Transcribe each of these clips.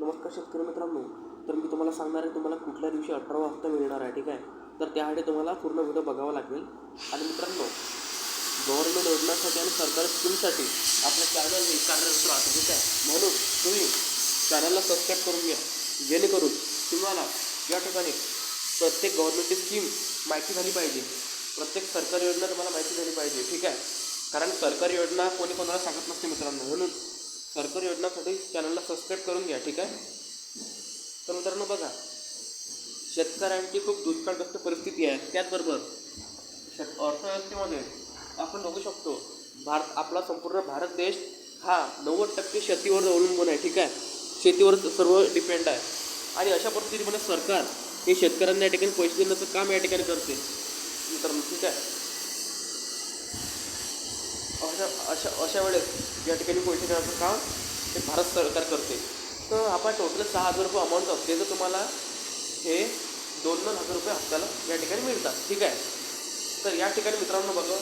नमस्कार शेतकरी मित्रांनो तर मी तुम्हाला सांगणार आहे तुम्हाला कुठल्या दिवशी अठरावा हप्ता मिळणार आहे ठीक आहे? तर त्यासाठी तुम्हाला पूर्ण व्हिडिओ बघावा लागेल. आणि मित्रांनो गव्हर्नमेंट योजनासाठी आणि सरकारी स्कीमसाठी आपलं चॅनल हे कार्यरत राहतं ठीक आहे? म्हणून तुम्ही चॅनलला सबस्क्राईब करून घ्या. जेणेकरून तुम्हाला या ठिकाणी प्रत्येक गव्हर्नमेंटची स्कीम माहिती झाली पाहिजे. प्रत्येक सरकारी योजना तुम्हाला माहिती झाली पाहिजे ठीक आहे? कारण सरकारी योजना कोणी कोणाला सांगत नसते मित्रांनो. म्हणून सरकारी योजनासाठी चॅनलला सबस्क्राईब करून घ्या ठीक आहे? तर मित्रांनो बघा शेतकऱ्यांची खूप दुष्काळग्रस्त परिस्थिती आहे. त्याचबरोबर शेत अर्थव्यवस्थेमध्ये आपण बघू शकतो भारत आपला संपूर्ण भारत देश हा नव्वद टक्के शेतीवर अवलंबून आहे ठीक आहे? शेतीवर सर्व डिपेंड आहे. आणि अशा परिस्थितीमध्ये सरकार हे शेतकऱ्यांना या ठिकाणी पैसे देण्याचं काम या ठिकाणी करते. मित्रांनो ठीक आहे? अशा अशा अशा वेळेस या ठिकाणी पैसे देण्याचं काम ते भारत सरकार करते. तर आपण टोटल सहा हजार रुपये अमाऊंट असते तर तुम्हाला हे दोन दोन हजार रुपये हप्त्याला या ठिकाणी मिळतात. ठीक आहे? तर या ठिकाणी मित्रांनो बघा.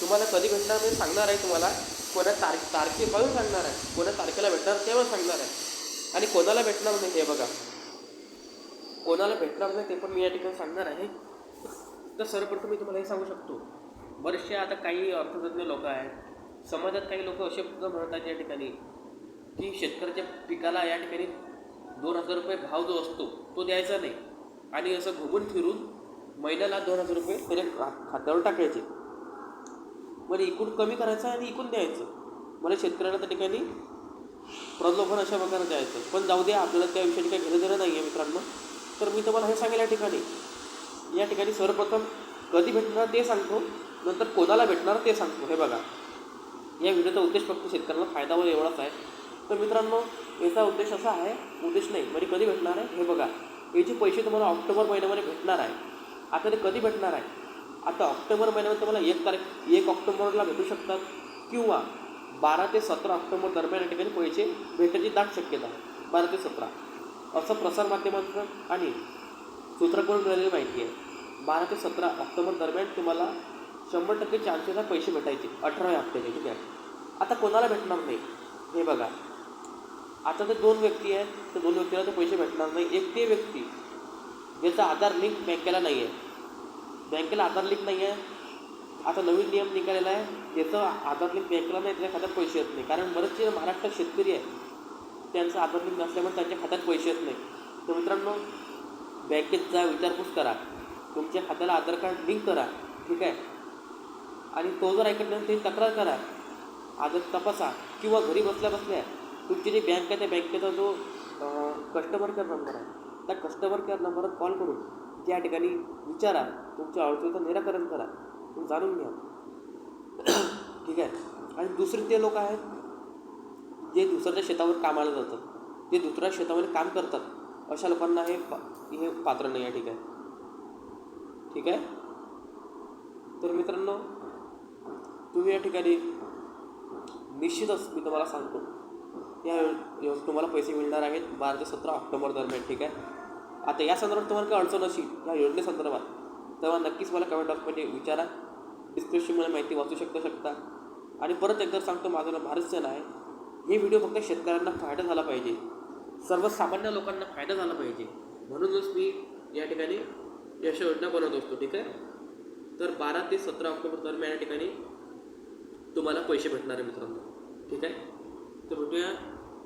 तुम्हाला कधी भेटणार मी सांगणार आहे तुम्हाला. कोणा तार तारखेपासून सांगणार आहे. कोणा तारखेला भेटणार तेव्हा सांगणार आहे. आणि कोणाला भेटणार नाही हे बघा. कोणाला भेटणार नाही ते पण मी या ठिकाणी सांगणार आहे. तर सर्वप्रथम मी तुम्हाला हे सांगू शकतो. बरेचसे आता काही अर्थतज्ञ लोक आहेत. समाजात काही लोक असे सुद्धा या ठिकाणी की शेतकऱ्याच्या पिकाला या ठिकाणी दोन हजार रुपये भाव जो असतो तो द्यायचा नाही. आणि असं घुमून फिरून महिन्याला दोन हजार रुपये त्याच्या खात्यावर टाकायचे. म्हणजे इकडून कमी करायचं आणि इकून द्यायचं. मला शेतकऱ्याला त्या ठिकाणी प्रलोभन अशा प्रकारे द्यायचं. पण जाऊ द्या आपल्याला त्या विषयाची काही घेणं देणं नाही आहे मित्रांनो. तर मी तुम्हाला हे सांगेल या ठिकाणी. या ठिकाणी सर्वप्रथम कधी भेटणार ते सांगतो. नंतर कोणाला भेटणार ते सांगतो. हे बघा. या व्हिडिओचा उद्देश फक्त शेतकऱ्यांना फायदा होईल एवढाच आहे. तर मित्रांनो याचा उद्देश असा आहे उद्देश नाही म्हणजे कधी भेटणार आहे? हे बघा. हे जे पैसे तुम्हाला ऑक्टोबर महिन्यामध्ये भेटणार आहे आता ते कधी भेटणार आहे? आता ऑक्टोबर महिन्यामध्ये तुम्हाला एक तारीख एक ऑक्टोबरला भेटू शकतात किंवा बारा ते सतरा ऑक्टोबर दरम्यान या ठिकाणी पैसे भेटायची दाट शक्यता आहे. बारा ते सतरा. असं प्रसारमाध्यमांचं आणि सूत्राकडून मिळालेली माहिती आहे. बारा ते सतरा ऑक्टोबर दरम्यान तुम्हाला शंभर टक्के चान्सेस आहे पैसे भेटायचे अठराव्या हप्त्याचे ठीक आहे? आता कोणाला भेटणार नाही? हे बघा. आता ते दोन व्यक्ती आहेत तर दोन व्यक्तीला तर पैसे भेटणार नाही. एक ते व्यक्ती ज्याचा आधार लिंक बँकेला नाही आहे. बँकेला आधार लिंक नाही आहे. आता नवीन नियम निघालेला आहे. ज्याचं आधार लिंक बँकेला नाही त्याच्या खात्यात पैसे येत नाही. कारण बरेचसे महाराष्ट्रात शेतकरी आहे त्यांचं आधार लिंक नसल्यामुळे त्यांच्या खात्यात पैसे येत नाही. तर मित्रांनो बँकेत जा विचारपूस करा. तुमच्या खात्याला आधार कार्ड लिंक करा ठीक आहे? आणि तो जर ऐकत नाही ते तक्रार करा. आज तपासा. किंवा घरी बसल्या बसल्या तुमची जी बँक आहे त्या बँकेचा जो कस्टमर केअर नंबर आहे त्या कस्टमर केअर नंबरवर कॉल करून त्या ठिकाणी विचारा. तुमच्या अडचणीचं निराकरण करा. तुम्ही जाणून घ्या. ठीक आहे? आणि दुसरे ते लोक आहेत जे दुसऱ्याच्या शेतावर कामाला जातात. ते दुसऱ्या शेतामध्ये काम करतात. अशा लोकांना हे पा हे पात्र नाही आहे. ठीक आहे? ठीक आहे? तर मित्रांनो तुम्ही या ठिकाणी निश्चितच मी तुम्हाला सांगतो. या तुम्हाला पैसे मिळणार आहेत बारा ते सतरा ऑक्टोबर दरम्यान ठीक आहे? आता या संदर्भात तुम्हाला काही अडचण असेल या योजनेसंदर्भात तेव्हा नक्कीच मला कमेंट बॉक्समध्ये विचारा. डिस्क्रिप्शनमध्ये माहिती वाचू शकता शकता. आणि परत एकदा सांगतो माझं नाव भारत सेना आहे. हे व्हिडिओ फक्त शेतकऱ्यांना फायदा झाला पाहिजे. सर्वसामान्य लोकांना फायदा झाला पाहिजे. म्हणूनच मी या ठिकाणी यश योजना बनवत असतो ठीक आहे? तर बारा ते सतरा ऑक्टोबर दरम्यान या ठिकाणी तुम्हाला पैसे भेटणार आहे मित्रांनो. ठीक आहे? तर भेटूया.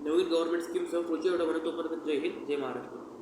नवीन गव्हर्नमेंट स्कीमसह पुढच्या व्हिडिओमध्ये तोपर्यंत जय हिंद जय महाराष्ट्र.